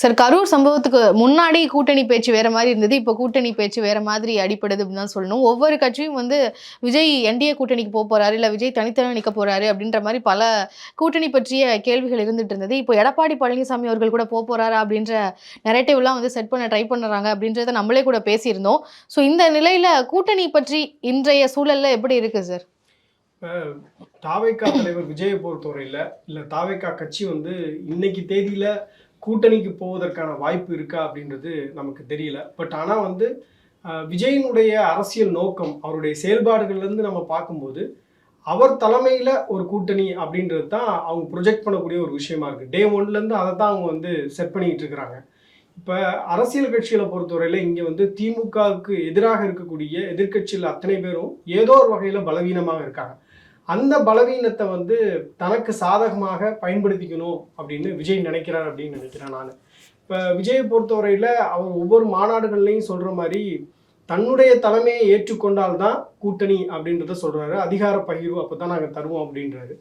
Sir Karur சம்பவத்துக்கு முன்னாடி கூட்டணி பேச்சு வேற மாதிரி இருந்தது. இப்போ கூட்டணி பேச்சு வேற மாதிரி அடிப்படுது அப்படின்னு தான் சொல்லணும். ஒவ்வொரு கட்சியும் வந்து விஜய் என்டிஏ கூட்டணிக்கு போக போறாரு இல்லை விஜய் தனித்தனியாக நிற்க போறாரு அப்படின்ற மாதிரி பல கூட்டணி பற்றிய கேள்விகள் இருந்துட்டு இருந்தது. இப்போ எடப்பாடி பழனிசாமி அவர்கள் கூட போக போறாரா அப்படின்ற நெரேட்டிவ்லாம் வந்து செட் பண்ண ட்ரை பண்ணுறாங்க அப்படின்றத நம்மளே கூட பேசியிருந்தோம். ஸோ இந்த நிலையில கூட்டணி பற்றி இன்றைய சூழல்ல எப்படி இருக்கு சார் தாவைக்கா தலைவர் விஜயை பொறுத்தவரையில் இல்லை தாவைக்கா கட்சி வந்து இன்னைக்கு தேதியில் கூட்டணிக்கு போவதற்கான வாய்ப்பு இருக்கா அப்படின்றது நமக்கு தெரியல. பட் ஆனால் வந்து அஹ், விஜயினுடைய அரசியல் நோக்கம் அவருடைய செயல்பாடுகள்லேருந்து நம்ம பார்க்கும்போது அவர் தலைமையில் ஒரு கூட்டணி அப்படின்றது தான் அவங்க ப்ரொஜெக்ட் பண்ணக்கூடிய ஒரு விஷயமா இருக்குது டே ஒன்லேருந்து அதை தான் அவங்க வந்து செட் பண்ணிக்கிட்டு இருக்கிறாங்க. இப்போ அரசியல் கட்சிகளை பொறுத்தவரையில் இங்கே வந்து திமுகவுக்கு எதிராக இருக்கக்கூடிய எதிர்க்கட்சியில் அத்தனை பேரும் ஏதோ ஒரு வகையில் பலவீனமாக இருக்காங்க. அந்த பலவீனத்தை வந்து தனக்கு சாதகமாக பயன்படுத்திக்கணும் அப்படின்னு விஜய் நினைக்கிறார் அப்படின்னு நினைக்கிறேன் நான். இப்போ விஜயை பொறுத்தவரையில் அவர் ஒவ்வொரு மாநாடுகள்லையும் சொல்கிற மாதிரி தன்னுடைய தலைமையை ஏற்றுக்கொண்டால்தான் கூட்டணி அப்படின்றத சொல்கிறாரு அதிகார பகிர்வு அப்போ தான் நாங்கள் தருவோம் அப்படின்றாரு.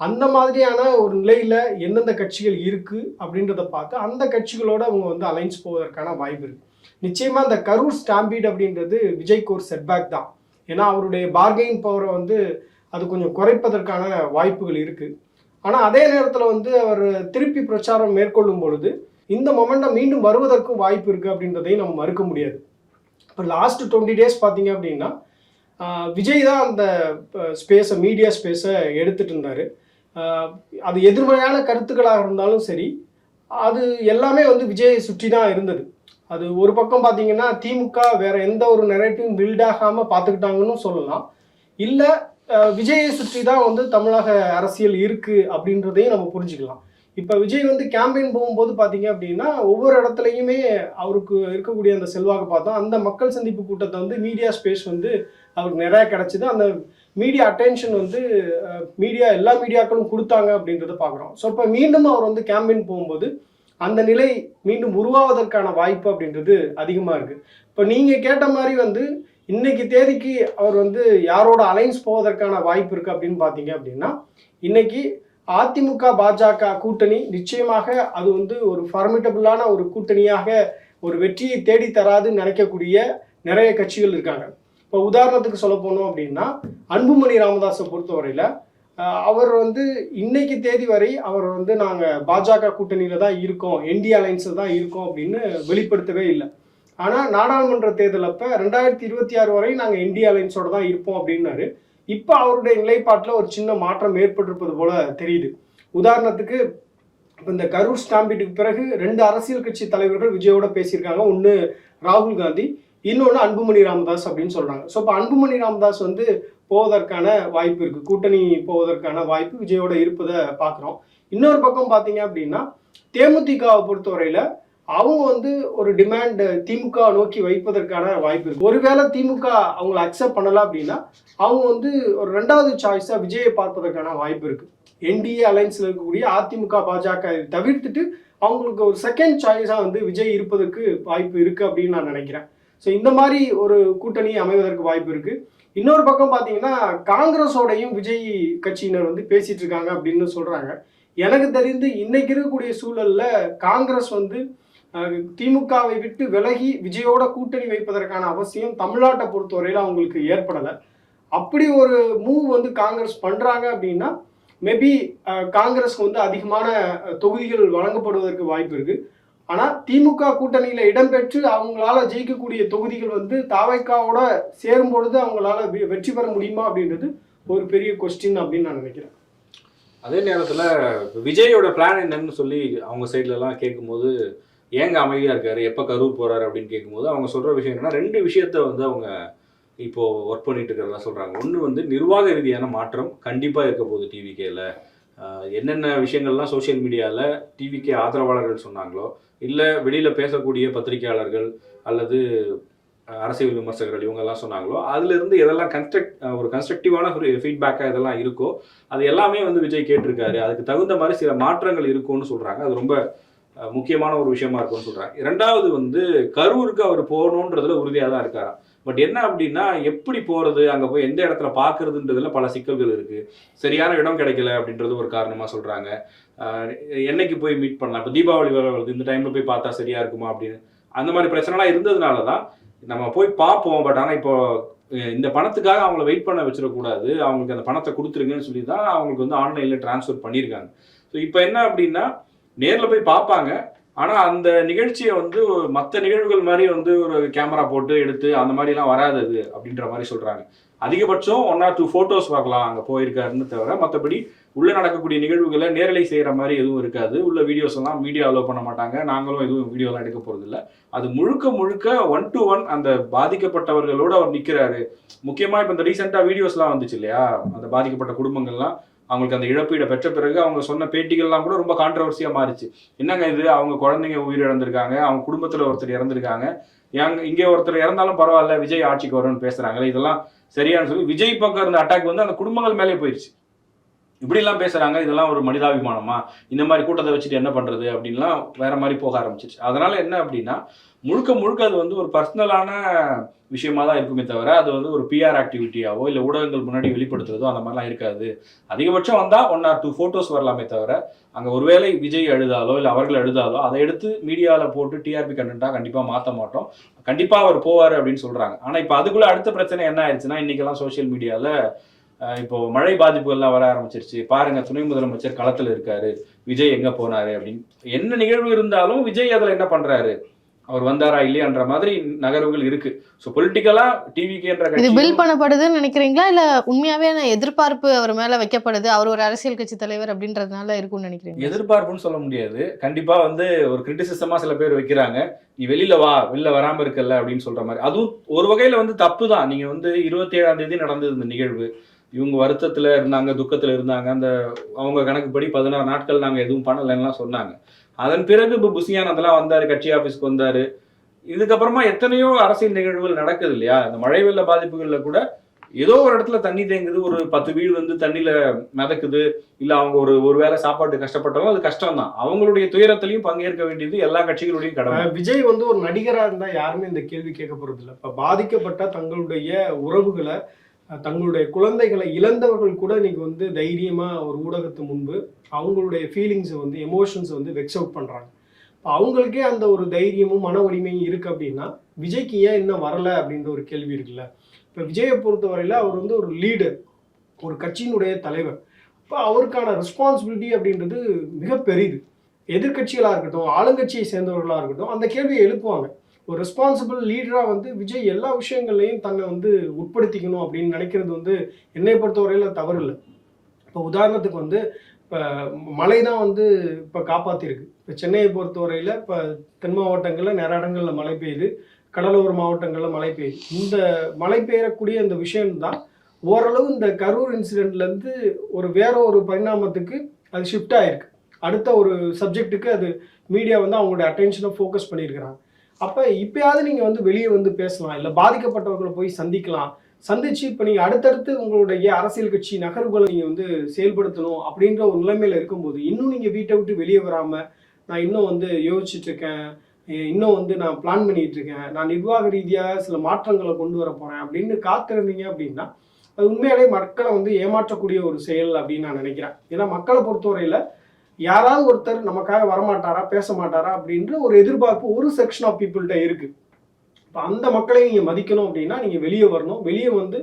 அந்த மாதிரியான ஒரு நிலையில் எந்தெந்த கட்சிகள் இருக்குது அப்படின்றத பார்த்து அந்த கட்சிகளோடு அவங்க வந்து அலைன்ஸ் போவதற்கான வாய்ப்பு இருக்குது நிச்சயமாக அந்த கரூர் ஸ்டாம்பீட் அப்படின்றது விஜய்க்கு ஒரு செட்பேக் தான். ஏன்னா அவருடைய பார்கெயின் பவரை வந்து அது கொஞ்சம் குறைப்பதற்கான வாய்ப்புகள் இருக்குது ஆனால் அதே நேரத்தில் வந்து அவர் திருப்பி பிரச்சாரம் மேற்கொள்ளும் பொழுது இந்த மொமெண்டம் மீண்டும் வருவதற்கும் வாய்ப்பு இருக்குது அப்படின்றதையும் நம்ம மறுக்க முடியாது. இப்போ லாஸ்ட் டுவெண்ட்டி டேஸ் பார்த்தீங்க அப்படின்னா விஜய் தான் அந்த ஸ்பேஸை மீடியா ஸ்பேஸை எடுத்துட்டு இருந்தார். அது எதிர்மறையான கருத்துக்களாக இருந்தாலும் சரி அது எல்லாமே வந்து விஜயை சுற்றி தான் இருந்தது. அது ஒரு பக்கம் பார்த்தீங்கன்னா திமுக வேற எந்த ஒரு நெரேட்டிவும் பில்ட் ஆகாமல் பார்த்துக்கிட்டாங்கன்னு சொல்லலாம். இல்லை விஜயை சுற்றி தான் வந்து தமிழக அரசியல் இருக்குது அப்படின்றதையும் நம்ம புரிஞ்சுக்கலாம். இப்போ விஜய் வந்து கேம்பெயின் போகும்போது பார்த்தீங்க அப்படின்னா ஒவ்வொரு இடத்துலையுமே அவருக்கு இருக்கக்கூடிய அந்த செல்வாக்கு பார்த்தோம். அந்த மக்கள் சந்திப்பு கூட்டத்தை வந்து மீடியா ஸ்பேஸ் வந்து அவருக்கு நிறையா கிடச்சிது. அந்த மீடியா அட்டென்ஷன் வந்து மீடியா எல்லா மீடியாக்களும் கொடுத்தாங்க அப்படின்றத பார்க்குறோம் ஸோ இப்போ மீண்டும் அவர் வந்து கேம்பெயின் போகும்போது அந்த நிலை மீண்டும் உருவாவதற்கான வாய்ப்பு அப்படின்றது அதிகமாக இருக்குது இப்போ நீங்கள் கேட்ட மாதிரி வந்து இன்னைக்கு தேதிக்கு அவர் வந்து யாரோட அலைன்ஸ் போவதற்கான வாய்ப்பு இருக்குது அப்படின்னு பார்த்தீங்க அப்படின்னா இன்னைக்கு அதிமுக பாஜக கூட்டணி நிச்சயமாக அது வந்து ஒரு ஃபார்மிட்டபுளான ஒரு கூட்டணியாக ஒரு வெற்றியை தேடி தராதுன்னு நினைக்கக்கூடிய நிறைய கட்சிகள் இருக்காங்க. இப்போ உதாரணத்துக்கு சொல்ல போனோம் அப்படின்னா அன்புமணி ராமதாஸை பொறுத்தவரையில் அவர் வந்து இன்னைக்கு தேதி வரை அவர் வந்து நாங்கள் பாஜக கூட்டணியில் தான் இருக்கோம் என்டி அலைன்ஸில் தான் இருக்கோம் அப்படின்னு வெளிப்படுத்தவே இல்லை. ஆனால் நாடாளுமன்ற தேர்தல் அப்போ ரெண்டாயிரத்தி இருபத்தி ஆறு வரை நாங்கள் இந்தியா அலைன்ஸோட தான் இருப்போம் அப்படின்னாரு. இப்போ அவருடைய நிலைப்பாட்டில் ஒரு சின்ன மாற்றம் ஏற்பட்டிருப்பது போல தெரியுது. உதாரணத்துக்கு இப்போ இந்த கரூர் ஸ்டாம்பீட்டுக்கு பிறகு ரெண்டு அரசியல் கட்சி தலைவர்கள் விஜயோட பேசியிருக்காங்க. ஒன்று ராகுல் காந்தி இன்னொன்று அன்புமணி ராமதாஸ் அப்படின்னு சொல்கிறாங்க ஸோ இப்போ அன்புமணி ராமதாஸ் வந்து போவதற்கான வாய்ப்பு இருக்குது கூட்டணி போவதற்கான வாய்ப்பு விஜயோட இருப்பதை பார்க்குறோம் இன்னொரு பக்கம் பார்த்தீங்க அப்படின்னா தேமுதிகவை பொறுத்தவரையில் அவங்க வந்து ஒரு டிமாண்ட் திமுக நோக்கி வைப்பதற்கான வாய்ப்பு இருக்கு. ஒருவேளை திமுக அவங்கள அக்செப்ட் பண்ணல அப்படின்னா அவங்க வந்து ஒரு ரெண்டாவது சாய்ஸா விஜயை பார்ப்பதற்கான வாய்ப்பு இருக்கு. என்டிஏ அலைன்ஸ்ல இருக்கக்கூடிய அதிமுக பாஜக தவிர்த்துட்டு அவங்களுக்கு ஒரு செகண்ட் சாய்ஸா வந்து விஜய் இருப்பதற்கு வாய்ப்பு இருக்கு அப்படின்னு நான் நினைக்கிறேன். ஸோ இந்த மாதிரி ஒரு கூட்டணி அமைவதற்கு வாய்ப்பு இருக்கு. இன்னொரு பக்கம் பார்த்தீங்கன்னா காங்கிரஸோடையும் விஜய் கட்சியினர் வந்து பேசிட்டு இருக்காங்க அப்படின்னு சொல்றாங்க. எனக்கு தெரிந்து இன்னைக்கு இருக்கக்கூடிய சூழல்ல காங்கிரஸ் வந்து திமுகவை விட்டு விலகி விஜயோட கூட்டணி வைப்பதற்கான அவசியம் தமிழ்நாட்டை பொறுத்தவரையில் அவங்களுக்கு ஏற்படலை. அப்படி ஒரு மூவ் வந்து காங்கிரஸ் பண்ணுறாங்க அப்படின்னா மேபி காங்கிரஸ்க்கு வந்து அதிகமான தொகுதிகள் வழங்கப்படுவதற்கு வாய்ப்பு இருக்குது ஆனால் திமுக கூட்டணியில் இடம்பெற்று அவங்களால ஜெயிக்கக்கூடிய தொகுதிகள் வந்து தாவைக்காவோட சேரும் பொழுது அவங்களால வெ- வெற்றி பெற முடியுமா அப்படின்றது ஒரு பெரிய கொஸ்டின் அப்படின்னு நான் நினைக்கிறேன். அதே நேரத்தில் விஜயோட பிளான் என்னன்னு சொல்லி அவங்க சைட்லலாம் கேட்கும்போது ஏங்க அமைதியாக இருக்காரு? எப்போ கரூர் போகிறாரு அப்படின்னு கேட்கும்போது அவங்க சொல்கிற விஷயம் என்னன்னா ரெண்டு விஷயத்த வந்து அவங்க இப்போ ஒர்க் பண்ணிட்டு இருக்கிறதா சொல்கிறாங்க ஒன்று வந்து நிர்வாக ரீதியான மாற்றம் கண்டிப்பாக இருக்க போகுது டிவிகேல என்னென்ன விஷயங்கள்லாம் சோஷியல் மீடியாவில் டிவிக்கே ஆதரவாளர்கள் சொன்னாங்களோ இல்லை வெளியில் பேசக்கூடிய பத்திரிகையாளர்கள் அல்லது அரசியல் விமர்சகர்கள் இவங்கெல்லாம் சொன்னாங்களோ அதுலேருந்து எதெல்லாம் கன்ஸ்ட்ரக்ட் ஒரு கன்ஸ்ட்ரக்டிவான ஃபீட்பேக்காக இதெல்லாம் இருக்கோ அது எல்லாமே வந்து விஜய் கேட்டிருக்காரு. அதுக்கு தகுந்த மாதிரி சில மாற்றங்கள் இருக்கும்னு சொல்கிறாங்க அது ரொம்ப முக்கியமான ஒரு விஷயமா இருக்கும்னு சொல்கிறாங்க இரண்டாவது வந்து கரூருக்கு அவர் போகணுன்றதுல உறுதியாக தான் இருக்காராம் பட் என்ன அப்படின்னா எப்படி போகிறது அங்கே போய் எந்த இடத்துல பார்க்குறதுன்றதுல பல சிக்கல்கள் இருக்குது சரியான இடம் கிடைக்கல அப்படின்றது ஒரு காரணமாக சொல்கிறாங்க என்னைக்கு போய் மீட் பண்ணலாம்? இப்போ தீபாவளி வேற வருது இந்த டைமில் போய் பார்த்தா சரியாக இருக்குமா அப்படின்னு. அந்த மாதிரி பிரச்சனைலாம் இருந்ததுனால தான் நம்ம போய் பார்ப்போம். பட் ஆனால் இப்போ இந்த பணத்துக்காக அவங்கள வெயிட் பண்ண வச்சிடக்கூடாது. அவங்களுக்கு அந்த பணத்தை கொடுத்துருங்கன்னு சொல்லி தான் அவங்களுக்கு வந்து ஆன்லைனில் டிரான்ஸ்ஃபர் பண்ணியிருக்காங்க. ஸோ இப்போ என்ன அப்படின்னா நேரில் போய் பார்ப்பாங்க. ஆனால் அந்த நிகழ்ச்சியை வந்து மற்ற நிகழ்வுகள் மாதிரி வந்து ஒரு கேமரா போட்டு எடுத்து அந்த மாதிரிலாம் வராது அது அப்படின்ற மாதிரி சொல்கிறாங்க அதிகபட்சம் ஒன் ஆர் டூ ஃபோட்டோஸ் பார்க்கலாம் அங்கே போயிருக்காருன்னு தவிர மற்றபடி உள்ளே நடக்கக்கூடிய நிகழ்வுகளை நேரலை செய்கிற மாதிரி எதுவும் இருக்காது. உள்ள வீடியோஸ் எல்லாம் மீடியா அலோவ் பண்ண மாட்டாங்க. நாங்களும் எதுவும் வீடியோலாம் எடுக்க போகிறதில்ல அது முழுக்க முழுக்க ஒன் டு ஒன் அந்த பாதிக்கப்பட்டவர்களோடு அவர் நிற்கிறாரு முக்கியமாக இப்போ இந்த ரீசெண்டாக வீடியோஸ்லாம் வந்துச்சு இல்லையா? அந்த பாதிக்கப்பட்ட குடும்பங்கள்லாம் அவங்களுக்கு அந்த இழப்பீடை பெற்ற பிறகு அவங்க சொன்ன பேட்டிகள்லாம் கூட ரொம்ப கான்ட்ரவர்சியாக மாறிச்சு. என்னங்க இது? அவங்க குழந்தைங்க உயிர் இழந்திருக்காங்க அவங்க குடும்பத்தில் ஒருத்தர் இறந்திருக்காங்க. எங்க இங்கே ஒருத்தர் இறந்தாலும் பரவாயில்ல விஜய் ஆட்சிக்கு வரும்னு பேசுறாங்களே இதெல்லாம் சரியானு சொல்லி விஜய் பக்கம் இருந்த அட்டாக் வந்து அந்த குடும்பங்கள் மேலே போயிடுச்சு இப்படிலாம் பேசுகிறாங்க இதெல்லாம் ஒரு மனிதாபிமானமா? இந்த மாதிரி கூட்டத்தை வச்சுட்டு என்ன பண்ணுறது அப்படின்லாம் வேற மாதிரி போக ஆரம்பிச்சிருச்சு. அதனால என்ன அப்படின்னா முழுக்க முழுக்க அது வந்து ஒரு பர்சனலான விஷயமா தான் இருக்குமே தவிர அது வந்து ஒரு பிஆர் ஆக்டிவிட்டியாவோ இல்லை ஊடகங்கள் முன்னாடி வெளிப்படுத்துறதோ அந்த மாதிரிலாம் இருக்காது. அதிகபட்சம் வந்தால் ஒன் ஆர் டூ ஃபோட்டோஸ் வரலாமே தவிர அங்கே ஒருவேளை விஜய் எழுதாலோ இல்லை அவர்கள் எழுதாலோ அதை எடுத்து மீடியாவில் போட்டு டிஆர்பி கண்டென்ட்டாக கண்டிப்பாக மாற்ற மாட்டோம். கண்டிப்பாக அவர் போவார் அப்படின்னு சொல்கிறாங்க ஆனால் இப்போ அதுக்குள்ளே அடுத்த பிரச்சனை என்ன ஆயிடுச்சுன்னா இன்றைக்கெல்லாம் சோஷியல் மீடியாவில் இப்போ மழை பாதிப்புகள்லாம் வர ஆரம்பிச்சிருச்சு. பாருங்க துணை முதலமைச்சர் களத்தில் இருக்காரு. விஜய் எங்கே போனாரு அப்படின்னு. என்ன நிகழ்வு இருந்தாலும் விஜய் அதில் என்ன பண்ணுறாரு அவர் வந்தாரா இல்லையான்ற மாதிரி நகர்வுகள் இருக்கு. ஸோ பொலிட்டிக்கலா டிவிக்கேன்ற இது கட்சி பில் பண்ணப்படுதுன்னு நினைக்கிறீங்களா? இல்ல உண்மையாவே எதிர்பார்ப்பு அவர் மேல வைக்கப்படுது? அவர் ஒரு அரசியல் கட்சி தலைவர் அப்படின்றதுனால இருக்கும்னு நினைக்கிறீங்க எதிர்பார்ப்புன்னு சொல்ல முடியாது. கண்டிப்பா வந்து ஒரு கிரிட்டிசிசமா சில பேர் வைக்கிறாங்க. நீ வெளியில வா வெளில வராம இருக்கல்ல அப்படின்னு சொல்ற மாதிரி. அதுவும் ஒரு வகையில வந்து தப்பு தான் நீங்க வந்து இருபத்தி ஏழாம் தேதி நடந்தது இந்த நிகழ்வு. இவங்க வருத்தத்துல இருந்தாங்க துக்கத்துல இருந்தாங்க. அந்த அவங்க கணக்குப்படி பதினாறு நாட்கள் நாங்க எதுவும் பண்ணலைன்னுலாம் சொன்னாங்க. அதன் பிறகு இப்போ புசியானந்தெல்லாம் வந்தாரு கட்சி ஆபீஸ்க்கு வந்தாரு. இதுக்கப்புறமா எத்தனையோ அரசியல் நிகழ்வுகள் நடக்குது இல்லையா? இந்த மழை வெள்ள பாதிப்புகள்ல கூட ஏதோ ஒரு இடத்துல தண்ணி தேங்குது ஒரு பத்து வீடு வந்து தண்ணியில மிதக்குது இல்ல அவங்க ஒரு ஒரு வேளை சாப்பாட்டு கஷ்டப்பட்டாலும் அது கஷ்டம் தான் அவங்களுடைய துயரத்திலையும் பங்கேற்க வேண்டியது எல்லா கட்சிகளுடையும் கடமை. விஜய் வந்து ஒரு நடிகரா இருந்தா யாருமே இந்த கேள்வி கேட்க போறது இல்லை இப்ப பாதிக்கப்பட்ட தங்களுடைய உறவுகளை தங்களுடைய குழந்தைகளை இழந்தவர்கள் கூட இன்னைக்கு வந்து தைரியமா ஒரு ஊடகத்து முன்பு அவங்களுடைய ஃபீலிங்ஸை வந்து எமோஷன்ஸை வந்து வெக்ஸ் அவுட் பண்றாங்க. இப்போ அவங்களுக்கே அந்த ஒரு தைரியமும் மன வலிமையும் இருக்கு அப்படின்னா விஜய்க்கு ஏன் இன்னும் வரல அப்படின்ற ஒரு கேள்வி இருக்குல்ல? இப்போ விஜயை பொறுத்தவரையில அவர் வந்து ஒரு லீடர் ஒரு கட்சியினுடைய தலைவர். இப்போ அவருக்கான ரெஸ்பான்சிபிலிட்டி அப்படின்றது மிக பெரிது. எதிர்க்கட்சிகளாக இருக்கட்டும் ஆளுங்கட்சியை சேர்ந்தவர்களாக இருக்கட்டும் அந்த கேள்வியை எழுப்புவாங்க. ஒரு ரெஸ்பான்சிபிள் லீடராக வந்து விஜய் எல்லா விஷயங்கள்லையும் தன்னை வந்து உட்படுத்திக்கணும் அப்படின்னு நினைக்கிறது வந்து என்னை பொறுத்தவரையில் தவறு இல்லை. இப்போ உதாரணத்துக்கு வந்து இப்போ மழை தான் வந்து இப்போ காப்பாற்றிருக்கு இப்போ சென்னையை பொறுத்தவரையில் இப்போ தென் மாவட்டங்களில் நிறைய இடங்களில் மழை பெய்யுது. கடலோர மாவட்டங்களில் மழை பெய்யுது. இந்த மழை பெய்யக்கூடிய இந்த விஷயம்தான் ஓரளவு இந்த கரூர் இன்சிடெண்ட்லேருந்து ஒரு வேற ஒரு பரிணாமத்துக்கு அது ஷிஃப்ட் ஆயிருக்கு. அடுத்த ஒரு சப்ஜெக்ட்டுக்கு அது மீடியா வந்து அவங்களுடைய அட்டென்ஷனை ஃபோக்கஸ் பண்ணியிருக்கிறாங்க. அப்போ இப்பயாவது நீங்கள் வந்து வெளியே வந்து பேசலாம் இல்லை பாதிக்கப்பட்டவர்களை போய் சந்திக்கலாம். சந்திச்சு இப்போ நீங்கள் அடுத்தடுத்து உங்களுடைய அரசியல் கட்சி நகர்வுகளை நீங்கள் வந்து செயல்படுத்தணும் அப்படின்ற ஒரு நிலைமையில் இருக்கும்போது இன்னும் நீங்கள் வீட்டை விட்டு வெளியே வராமல் நான் இன்னும் வந்து யோசிச்சுட்டு இருக்கேன். இன்னும் வந்து நான் பிளான் பண்ணிட்டு இருக்கேன். நான் நிர்வாக ரீதியாக சில மாற்றங்களை கொண்டு வர போகிறேன் அப்படின்னு காத்திருந்தீங்க அப்படின்னா அது உண்மையிலேயே மக்களை வந்து ஏமாற்றக்கூடிய ஒரு செயல் அப்படின்னு நான் நினைக்கிறேன். ஏன்னா மக்களை பொறுத்தவரையில் யாராவது ஒருத்தர் நமக்காக வரமாட்டாரா பேச மாட்டாரா அப்படின்ற ஒரு எதிர்பார்ப்பு ஒரு செக்ஷன் ஆஃப் பீப்புள்கிட்ட இருக்கு. இப்போ அந்த மக்களை நீங்கள் மதிக்கணும் அப்படின்னா நீங்கள் வெளியே வரணும். வெளியே வந்து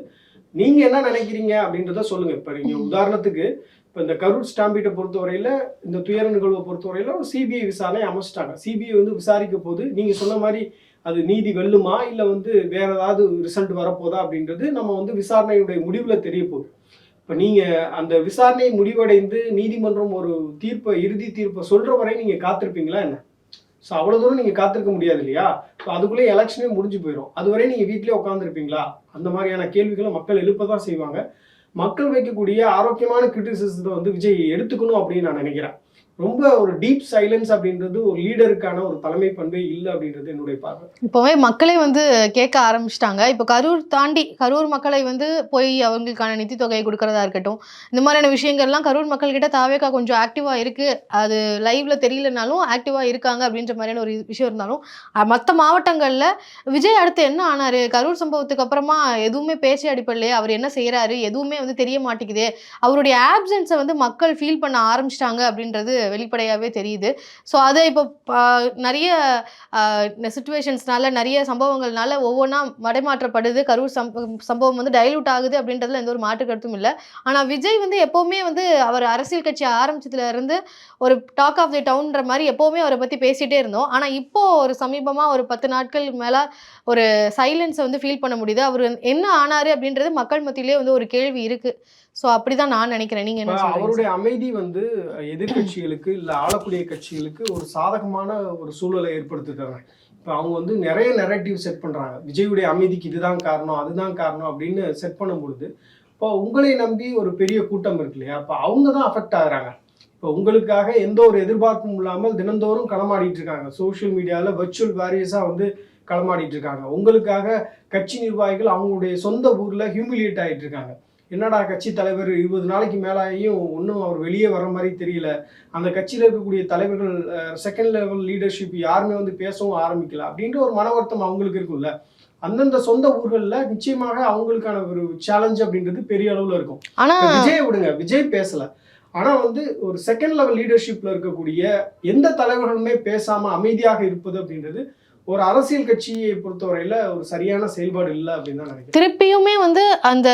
நீங்கள் என்ன நினைக்கிறீங்க அப்படின்றத சொல்லுங்கள் இப்போ நீங்கள் உதாரணத்துக்கு இப்போ இந்த கரூர் ஸ்டாம்பீட்டை பொறுத்தவரையில் இந்த துயர நிகழ்வை பொறுத்தவரையில் ஒரு சிபிஐ விசாரணை அமைச்சிட்டாங்க. சிபிஐ வந்து விசாரிக்க போது நீங்கள் சொன்ன மாதிரி அது நீதி வெல்லுமா? இல்லை வந்து வேற ஏதாவது ரிசல்ட் வரப்போதா அப்படின்றது நம்ம வந்து விசாரணையுடைய முடிவில் தெரிய போகுது. இப்போ நீங்கள் அந்த விசாரணை முடிவடைந்து நீதிமன்றம் ஒரு தீர்ப்பை இறுதி தீர்ப்பை சொல்கிற வரை நீங்கள் காத்திருப்பீங்களா என்ன? ஸோ அவ்வளோ தூரம் நீங்கள் காத்திருக்க முடியாது இல்லையா? ஸோ அதுக்குள்ளே எலெக்ஷனே முடிஞ்சு போயிடும் அதுவரை நீங்கள் வீட்டிலே உட்காந்துருப்பீங்களா அந்த மாதிரியான கேள்விகளை மக்கள் எழுப்ப தான் செய்வாங்க. மக்கள் வைக்கக்கூடிய ஆரோக்கியமான கிரிட்டிசிசத்தை வந்து விஜய் எடுத்துக்கணும் அப்படின்னு நான் நினைக்கிறேன். ரொம்ப ஒரு டீப் சைலன்ஸ் அப்படின்றது ஒரு லீடருக்கான ஒரு தலைமை பண்பே இல்லை அப்படின்றது என்னுடைய பார்வை. இப்போவே மக்களே வந்து கேட்க ஆரம்பிச்சிட்டாங்க. இப்போ கரூர் தாண்டி கரூர் மக்களை வந்து போய் அவங்களுக்கான நிதி தொகையை கொடுக்கறதா இருக்கட்டும் இந்த மாதிரியான விஷயங்கள்லாம் கரூர் மக்கள்கிட்ட தாவேக்கா கொஞ்சம் ஆக்டிவாக இருக்கு. அது லைவ்ல தெரியலனாலும் ஆக்டிவாக இருக்காங்க அப்படின்ற மாதிரியான ஒரு விஷயம் இருந்தாலும் மற்ற மாவட்டங்களில் விஜய் அடுத்து என்ன ஆனாரு? கரூர் சம்பவத்துக்கு அப்புறமா எதுவுமே பேச்சு அடிப்படையிலே அவர் என்ன செய்யறாரு எதுவுமே வந்து தெரிய மாட்டேங்குதே. அவருடைய ஆப்சன்ஸை வந்து மக்கள் ஃபீல் பண்ண ஆரம்பிச்சிட்டாங்க அப்படின்றது வெளிப்படையாகவே தெரியுது. ஸோ அதை இப்போ நிறைய சுச்சுவேஷன்ஸ்னால நிறைய சம்பவங்கள்னால ஒவ்வொன்றா மடைமாற்றப்படுது. கரூர் சம்ப சம்பவம் வந்து டைலூட் ஆகுது அப்படின்றதுல எந்த ஒரு மாற்று கருத்தும் இல்லை. ஆனால் விஜய் வந்து எப்போவுமே வந்து அவர் அரசியல் கட்சி ஆரம்பிச்சதுலேருந்து ஒரு டாக் ஆஃப் தி டவுன்ற மாதிரி எப்போவுமே அவரை பற்றி பேசிகிட்டே இருந்தோம். ஆனால் இப்போது ஒரு சமீபமாக ஒரு பத்து நாட்கள் மேலே ஒரு சைலன்ஸை வந்து ஃபீல் பண்ண முடியுது. அவர் என்ன ஆனாரு அப்படின்றது மக்கள் மத்தியிலே வந்து ஒரு கேள்வி இருக்குது ஸோ அப்படிதான் நான் நினைக்கிறேன். நீங்க என்ன அவருடைய அமைதி வந்து எதிர்க்கட்சிகளுக்கு இல்ல ஆளக்கூடிய கட்சிகளுக்கு ஒரு சாதகமான ஒரு சூழலை ஏற்படுத்துறாங்க இப்ப அவங்க வந்து நிறைய நெரேட்டிவ் செட் பண்றாங்க. விஜயுடைய அமைதிக்கு இதுதான் காரணம் அதுதான் காரணம் அப்படின்னு செட் பண்ணும் பொழுது இப்போ உங்களை நம்பி ஒரு பெரிய கூட்டம் இருக்கு இல்லையா? அப்ப அவங்க தான் அஃபெக்ட் ஆகுறாங்க. இப்போ உங்களுக்காக எந்த ஒரு எதிர்பார்ப்பும் இல்லாமல் தினந்தோறும் களமாடிட்டு இருக்காங்க. சோஷியல் மீடியாவில் வர்ச்சுவல் வேரியஸாக வந்து களமாடிட்டு இருக்காங்க. உங்களுக்காக கட்சி நிர்வாகிகள் அவங்களுடைய சொந்த ஊரில் ஹியூமிலியேட் ஆயிட்டு இருக்காங்க. என்னடா கட்சி தலைவர் இருபது நாளைக்கு மேலாயும் ஒன்றும் அவர் வெளியே வர மாதிரி தெரியல. அந்த கட்சியில் இருக்கக்கூடிய தலைவர்கள் செகண்ட் லெவல் லீடர்ஷிப் யாருமே வந்து பேசவும் ஆரம்பிக்கல. அப்படின்ற ஒரு மன வருத்தம் அவங்களுக்கு இருக்கும்ல. அந்தந்த சொந்த ஊர்களில் நிச்சயமாக அவங்களுக்கான ஒரு சேலஞ்ச் அப்படின்றது பெரிய அளவில் இருக்கும். விஜய் விடுங்க விஜய் பேசல. ஆனா வந்து ஒரு செகண்ட் லெவல் லீடர்ஷிப்ல இருக்கக்கூடிய எந்த தலைவர்களுமே பேசாம அமைதியாக இருப்பது அப்படின்றது ஒரு அரசியல் கட்சியை பொறுத்தவரையில ஒரு சரியான செயல்பாடு இல்லை அப்படின்னு தான் நினைக்கிறேன். திருப்பியுமே வந்து அந்த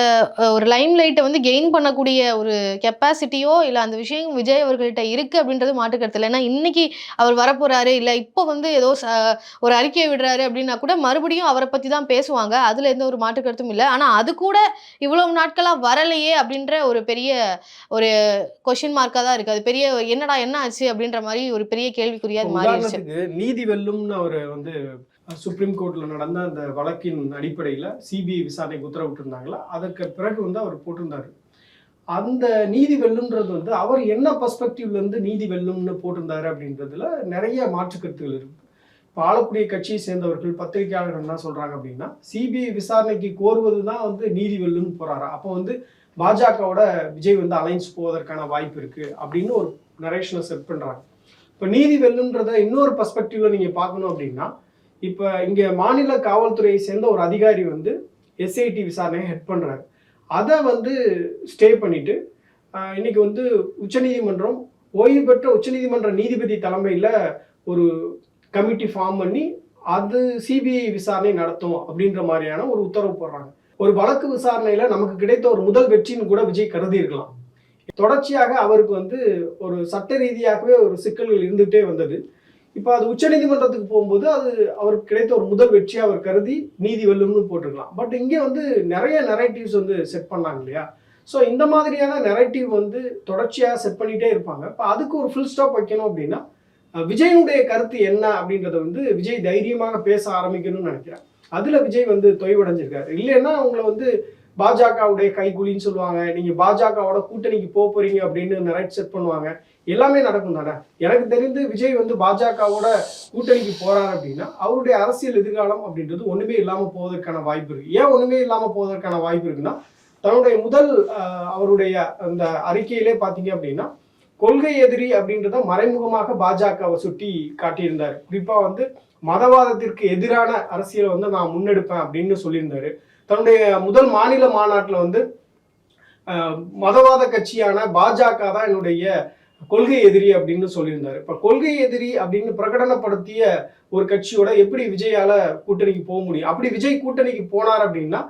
ஒரு லைம் லைட்டை வந்து கெயின் பண்ணக்கூடிய ஒரு கெப்பாசிட்டியோ இல்லை அந்த விஷயம் விஜய் அவர்கள்ட்ட இருக்கு அப்படின்றது மாட்டுக்கருத்து இல்லை. ஏன்னா இன்னைக்கு அவர் வரப்போறாரு இல்லை இப்போ வந்து ஏதோ ஒரு அறிக்கையை விடுறாரு அப்படின்னா கூட மறுபடியும் அவரை பத்தி தான் பேசுவாங்க. அதுல எந்த ஒரு மாற்று கருத்தும் இல்லை. ஆனா அது கூட இவ்வளவு நாட்களா வரலையே அப்படின்ற ஒரு பெரிய ஒரு கொஷின் மார்க்காக தான் இருக்கு. அது பெரிய என்னடா என்ன ஆச்சு அப்படின்ற மாதிரி ஒரு பெரிய கேள்விக்குறியா அது மாறிடுச்சு. நீதி வெல்லும்னு அவர் வந்து சுப்ரீம் கோர்ட்ல நடந்த அந்த வழக்கின் அடிப்படையில் சிபிஐ விசாரணைக்கு உத்தரவிட்டிருந்தாங்களா? அதற்கு பிறகு வந்து அவர் போட்டிருந்தாரு. அந்த நீதி வெல்லும்ன்றது வந்து அவர் என்ன பர்ஸ்பெக்டிவ்லேருந்து நீதி வெல்லும்னு போட்டிருந்தாரு அப்படின்றதுல நிறைய மாற்று கருத்துகள் இருக்கு. இப்போ ஆளக்கூடிய கட்சியை சேர்ந்தவர்கள் பத்திரிகையாளர்கள் என்ன சொல்றாங்க அப்படின்னா சிபிஐ விசாரணைக்கு கோருவது தான் வந்து நீதி வெல்லும்னு போறாரா? அப்போ வந்து பாஜகவோட விஜய் வந்து அலைன்ஸ் போவதற்கான வாய்ப்பு இருக்கு அப்படின்னு ஒரு நரேஷனை செட் பண்றாங்க. இப்போ நீதி வெல்லுன்றத இன்னொரு பர்ஸ்பெக்டிவ்ல நீங்க பார்க்கணும் அப்படின்னா இப்போ இங்கே மாநில காவல்துறையை சேர்ந்த ஒரு அதிகாரி வந்து எஸ்ஐடி விசாரணையை ஹெட் பண்ணுறாரு அதை வந்து ஸ்டே பண்ணிட்டு இன்னைக்கு வந்து உச்சநீதிமன்றம் ஓய்வு பெற்ற உச்சநீதிமன்ற நீதிபதி தலைமையில் ஒரு கமிட்டி ஃபார்ம் பண்ணி அது சிபிஐ விசாரணை நடத்தும் அப்படின்ற மாதிரியான ஒரு உத்தரவு போடுறாங்க. ஒரு வழக்கு விசாரணையில் நமக்கு கிடைத்த ஒரு முதல் வெற்றின்னு கூட விஜய் கருதி இருக்கலாம் தொடர்ச்சியாக அவருக்கு வந்து ஒரு சட்ட ரீதியாகவே ஒரு சிக்கல்கள் இருந்துகிட்டே வந்தது. இப்போ அது உச்சநீதிமன்றத்துக்கு போகும்போது அது அவருக்கு கிடைத்த ஒரு முதல் வெற்றியை அவர் கருதி நீதி வெல்லும்னு போட்டிருக்கலாம். பட் இங்கே வந்து நிறைய நெரேட்டிவ்ஸ் வந்து செட் பண்ணாங்க இல்லையா? ஸோ இந்த மாதிரியான நெரேட்டிவ் வந்து தொடர்ச்சியாக செட் பண்ணிகிட்டே இருப்பாங்க. இப்போ அதுக்கு ஒரு ஃபுல் ஸ்டாப் வைக்கணும் அப்படின்னா விஜயனுடைய கருத்து என்ன அப்படின்றத வந்து விஜய் தைரியமாக பேச ஆரம்பிக்கணும்னு நினைக்கிறேன். அதில் விஜய் வந்து தொய்வடைஞ்சிருக்காரு. இல்லைன்னா அவங்கள வந்து பாஜகவுடைய கைகுலின்னு சொல்லுவாங்க. நீங்க பாஜகவோட கூட்டணிக்கு போக போறீங்க அப்படின்னு நிறைய செட் பண்ணுவாங்க. எல்லாமே நடக்கும் தானே? எனக்கு தெரிந்து விஜய் வந்து பாஜகவோட கூட்டணிக்கு போறாரு அப்படின்னா அவருடைய அரசியல் எதிர்காலம் அப்படின்றது ஒண்ணுமே இல்லாம போவதற்கான வாய்ப்பு இருக்கு. ஏன் ஒண்ணுமே இல்லாம போவதற்கான வாய்ப்பு இருக்குன்னா தன்னுடைய முதல் அவருடைய அந்த அறிக்கையிலே பாத்தீங்க அப்படின்னா கொள்கை எதிரி அப்படின்றத மறைமுகமாக பாஜகவை சுட்டி காட்டியிருந்தார். குறிப்பா வந்து மதவாதத்திற்கு எதிரான அரசியலை வந்து நான் முன்னெடுப்பேன் அப்படின்னு சொல்லியிருந்தாரு. தன்னுடைய முதல் மாநில மாநாட்டில் வந்து மதவாத கட்சியான பாஜக தான் என்னுடைய கொள்கை எதிரி அப்படின்னு சொல்லியிருந்தார். இப்போ கொள்கை எதிரி அப்படின்னு பிரகடனப்படுத்திய ஒரு கட்சியோட எப்படி விஜயால கூட்டணிக்கு போக முடியும்? அப்படி விஜய் கூட்டணிக்கு போனார் அப்படின்னா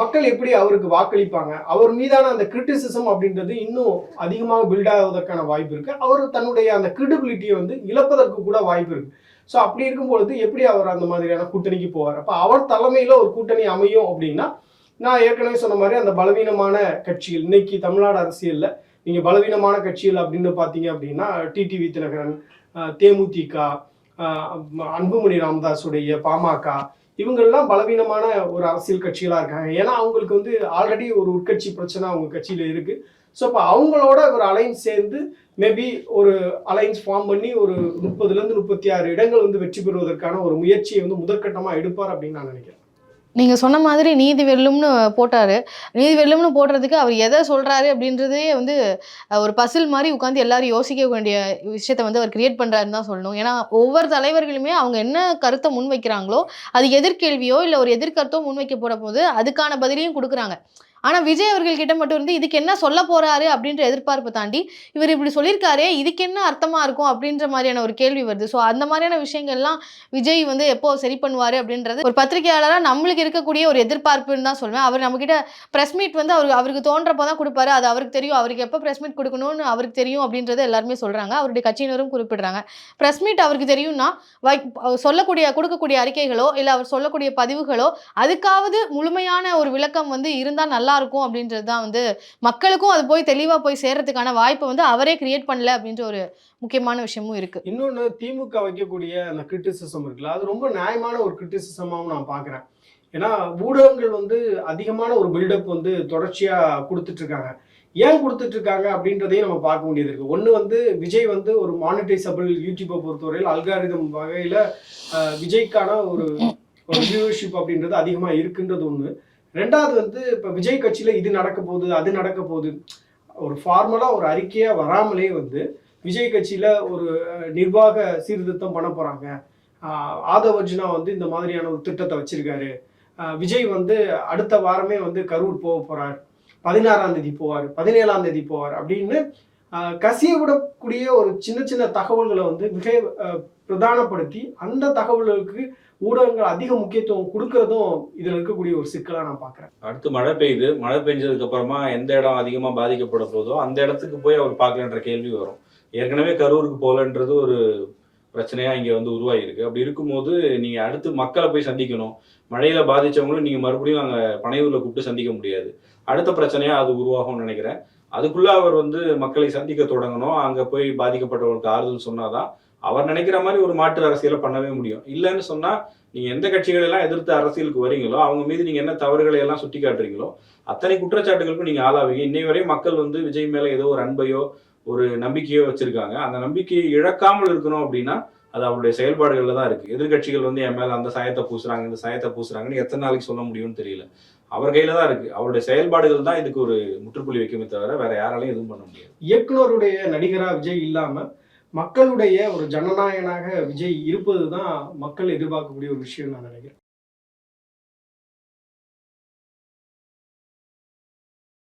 மக்கள் எப்படி அவருக்கு வாக்களிப்பாங்க? அவர் மீதான அந்த கிரிட்டிசிசம் அப்படின்றது இன்னும் அதிகமாக பில்ட் ஆகுவதற்கான வாய்ப்பு இருக்கு. அவர் தன்னுடைய அந்த கிரெடிபிலிட்டியை வந்து இழப்பதற்கு கூட வாய்ப்பு இருக்கு. ஸோ அப்படி இருக்கும்பொழுது எப்படி அவர் அந்த மாதிரியான கூட்டணிக்கு போவார்? அப்போ அவர் தலைமையில் ஒரு கூட்டணி அமையும் அப்படின்னா நான் ஏற்கனவே சொன்ன மாதிரி அந்த பலவீனமான கட்சிகள் இன்னைக்கு தமிழ்நாடு அரசியலில் நீங்கள் பலவீனமான கட்சிகள் அப்படின்னு பார்த்தீங்க அப்படின்னா டிடிவி தினகரன் தேமுதிக அன்புமணி ராமதாஸுடைய பாமக இவங்கெல்லாம் பலவீனமான ஒரு அரசியல் கட்சிகளாக இருக்காங்க. ஏன்னா அவங்களுக்கு வந்து ஆல்ரெடி ஒரு உட்கட்சி பிரச்சனை அவங்க கட்சியில் இருக்குது ஸோ இப்போ அவங்களோட ஒரு அலைன் சேர்ந்து மேபி ஒரு அலைன்ஸ் ஃபார்ம் பண்ணி ஒரு முப்பதுலேருந்து முப்பத்தி ஆறு இடங்கள் வந்து வெற்றி பெறுவதற்கான ஒரு முயற்சியை வந்து முதற்கட்டமாக எடுப்பார் அப்படின்னு நான் நினைக்கிறேன். நீங்க சொன்ன மாதிரி நீதி வெல்லும்னு போட்டாரு. நீதி வெல்லும்னு போடுறதுக்கு அவர் எதை சொல்றாரு அப்படின்றதே வந்து ஒரு பசில் மாதிரி உட்காந்து எல்லாரும் யோசிக்க வேண்டிய விஷயத்த வந்து அவர் கிரியேட் பண்ணுறாருன்னு தான் சொல்லணும். ஏன்னா ஒவ்வொரு தலைவர்களுமே அவங்க என்ன கருத்தை முன்வைக்கிறாங்களோ அது எதிர்கேள்வியோ இல்லை ஒரு எதிர்கருத்தோ முன்வைக்க போகிற போது அதுக்கான பதிலையும் கொடுக்குறாங்க. ஆனால் விஜய் அவர்கள் கிட்ட மட்டும் இருந்து இதுக்கு என்ன சொல்ல போறாரு? அப்படின்ற எதிர்பார்ப்பை தாண்டி இவர் இப்படி சொல்லியிருக்காரு இதுக்கு என்ன அர்த்தமா இருக்கும்? அப்படின்ற மாதிரியான ஒரு கேள்வி வருது. ஸோ அந்த மாதிரியான விஷயங்கள்லாம் விஜய் வந்து எப்போ சரி பண்ணுவார் அப்படின்றது ஒரு பத்திரிகையாளராக நம்மளுக்கு இருக்கக்கூடிய ஒரு எதிர்பார்ப்புன்னு தான் சொல்வேன். அவர் நம்மக்கிட்ட ப்ரெஸ் மீட் வந்து அவருக்கு அவருக்கு தோன்றப்போ தான் கொடுப்பாரு. அது அவருக்கு தெரியும். அவருக்கு எப்போ ப்ரெஸ் மீட் கொடுக்கணும்னு அவருக்கு தெரியும் அப்படின்றத எல்லாருமே சொல்கிறாங்க அவருடைய கட்சியினரும் குறிப்பிடுறாங்க. ப்ரெஸ் மீட் அவருக்கு தெரியும்னா வை அவர் சொல்லக்கூடிய கொடுக்கக்கூடிய அறிக்கைகளோ இல்லை அவர் சொல்லக்கூடிய பதிவுகளோ அதுக்காவது முழுமையான ஒரு விளக்கம் வந்து இருந்தால் நல்லா இருக்கும் அப்படின்றது தான் வந்து மக்களுக்கும் அது போய் தெளிவாக போய் சேர்றதுக்கான வாய்ப்பை வந்து அவரே கிரியேட் பண்ணல அப்படின்ற ஒரு முக்கியமான விஷயமும் இருக்கு. இன்னொன்று திமுக வைக்கக்கூடிய அந்த கிரிட்டிசிசம் இருக்குல்ல அது ரொம்ப நியாயமான ஒரு கிரிட்டிசிசமாகவும் நான் பார்க்குறேன். ஏன்னா ஊடகங்கள் வந்து அதிகமான ஒரு பில்டப் வந்து தொடர்ச்சியாக கொடுத்துட்டு இருக்காங்க ஏன் கொடுத்துட்டு இருக்காங்க அப்படின்றதையும் நம்ம பார்க்க வேண்டியது இருக்கு. ஒன்று வந்து விஜய் வந்து ஒரு மானிட்டைசபிள் யூடியூப்பை பொறுத்தவரையில் அல்காரிதம் வகையில் விஜய்க்கான ஒரு ஒரு வியூவர்ஷிப் அப்படின்றது அதிகமாக இருக்குன்றது ஒன்று ரெண்டாவது வந்து இப்போ விஜய் கட்சியில் இது நடக்க போகுது அது நடக்க போகுது. ஒரு ஃபார்மலாக ஒரு அறிக்கையாக வராமலே வந்து விஜய் கட்சியில் ஒரு நிர்வாக சீர்திருத்தம் பண்ண போகிறாங்க ஆதவர்ஜுனா வந்து இந்த மாதிரியான ஒரு திட்டத்தை வச்சுருக்காரு. விஜய் வந்து அடுத்த வாரமே வந்து கரூர் போக போகிறார் பதினாறாம் தேதி போவார் பதினேழாம் தேதி போவார் அப்படின்னு கசிய விடக்கூடிய ஒரு சின்ன சின்ன தகவல்களை வந்து மிக பிரதானப்படுத்தி அந்த தகவல்களுக்கு ஊடகங்கள் அதிக முக்கியத்துவம் கொடுக்கறதும் இதில் இருக்கக்கூடிய ஒரு சிக்கலாக நான் பார்க்குறேன். அடுத்து மழை பெய்யுது. மழை பெஞ்சதுக்கு அப்புறமா எந்த இடம் அதிகமாக பாதிக்கப்பட போதோ அந்த இடத்துக்கு போய் அவர் பார்க்கலன்ற கேள்வி வரும். ஏற்கனவே கரூருக்கு போகலன்றது ஒரு பிரச்சனையா இங்க வந்து உருவாகிருக்கு அப்படி இருக்கும்போது நீங்க அடுத்து மக்களை போய் சந்திக்கணும். மழையில பாதிச்சவங்களும் நீங்க மறுபடியும் அங்க பனையூர்ல கூப்பிட்டு சந்திக்க முடியாது. அடுத்த பிரச்சனையா அது உருவாகும்னு நினைக்கிறேன். அதுக்குள்ள அவர் வந்து மக்களை சந்திக்க தொடங்கணும். அங்க போய் பாதிக்கப்பட்டவர்களுக்கு ஆறுதல் சொன்னாதான் அவர் நினைக்கிற மாதிரி ஒரு மாற்று அரசியலை பண்ணவே முடியும். இல்லைன்னு சொன்னா நீங்க எந்த கட்சிகள் எல்லாம் எதிர்த்து அரசியலுக்கு வரீங்களோ அவங்க மீது நீங்க என்ன தவறுகளை எல்லாம் சுட்டி காட்டுறீங்களோ அத்தனை குற்றச்சாட்டுகளுக்கும் நீங்க ஆளாவீங்க. இன்னை வரையும் மக்கள் வந்து விஜய் மேல ஏதோ ஒரு அன்பையோ ஒரு நம்பிக்கையோ வச்சிருக்காங்க. அந்த நம்பிக்கையை இழக்காமல் இருக்கணும் அப்படின்னா அது அவருடைய செயல்பாடுகள்ல தான் இருக்கு. எதிர்க்கட்சிகள் வந்து என் மேல அந்த சாயத்தை பூசுறாங்க இந்த சாயத்தை பூசுறாங்கன்னு எத்தனை நாளைக்கு சொல்ல முடியும்னு தெரியல. அவர் கையில தான் இருக்கு. அவருடைய செயல்பாடுகள் தான் இதுக்கு ஒரு முற்றுப்புள்ளி வைக்குமே தவிர வேற யாராலையும் எதுவும் பண்ண முடியாது. இயக்குனருடைய நடிகரா விஜய் இல்லாம மக்களுடைய ஒரு ஜனநாயகனாக விஜய் இருப்பது தான் மக்கள் எதிர்பார்க்கக்கூடிய ஒரு விஷயம் நான் நினைக்கிறேன்.